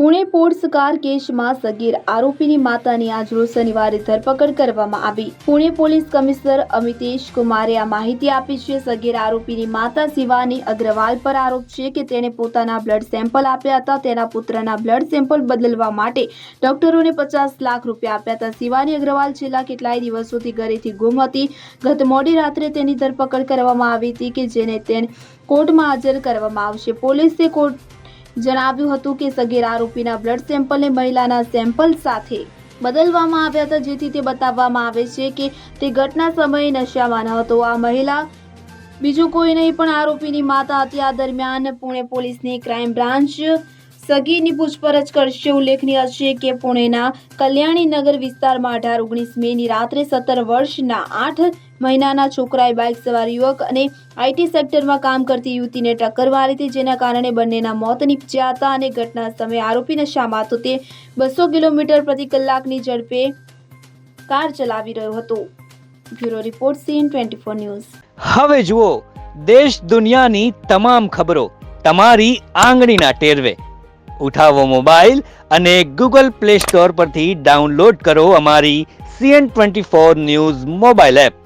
Pune ports car કેસમાં સગીર આરોપીની માતાની આજરોજ શનિવારે ધરપકડ કરવામાં આવી. પુણે પોલીસ કમિશનર અમિતેશ કુમારે આ માહિતી આપી છે. સગીર આરોપીની માતા શિવાની અગ્રવાલ પર આરોપ છે કે તેણે પોતાના બ્લડ સેમ્પલ આપ્યા હતા. તેના પુત્રના બ્લડ સેમ્પલ બદલવા માટે ડોક્ટરોને પચાસ લાખ રૂપિયા આપ્યા હતા. શિવાની અગ્રવાલ છેલ્લા કેટલાય દિવસોથી ઘરેથી ગુમ હતી. ગત મોડી રાત્રે તેની ધરપકડ કરવામાં આવી હતી કે જેને તેને કોર્ટમાં હાજર કરવામાં આવશે. પોલીસે કોર્ટ જણાવ્યું હતું કે સગીર આરોપીના બ્લડ સેમ્પલને મહિલાના સેમ્પલ સાથે બદલવામાં આવ્યા હતા, જેથી તે બતાવવામાં આવે છે કે તે ઘટના સમયે નશામાં ન હતો. આ મહિલા બીજું કોઈ નહીં, પણ આરોપીની માતા હતી આ દરમિયાન પુણે પોલીસની ક્રાઇમ બ્રાન્ચ સગીરની પૂછપરછ કરશે. ઉલ્લેખનીય છે કે પુણેના કલ્યાણીનગર વિસ્તારમાં અઢાર, ઓગણીસ મેની રાત્રે સત્તર વર્ષના આઠ મહિનાના છોકરાએ બાઇક સવાર યુવક અને આઈટી સેક્ટરમાં કામ કરતી યુવતીને ટક્કર મારી હતી, જેના કારણે બંનેના મોત નીપજ્યા હતા અને ઘટના સમયે આરોપી નશામાં હતો. તે બસો કિલોમીટર પ્રતિ કલાકની ઝડપે કાર ચલાવી રહ્યો હતો. Bureau report CN twenty four news. હવે જુઓ, દેશ દુનિયાની તમામ ખબરો તમારી આંગળીના ટેરવે. ઉઠાવો મોબાઈલ અને ગૂગલ પ્લે સ્ટોર પરથી ડાઉનલોડ કરો અમારી CN twenty four news mobile app.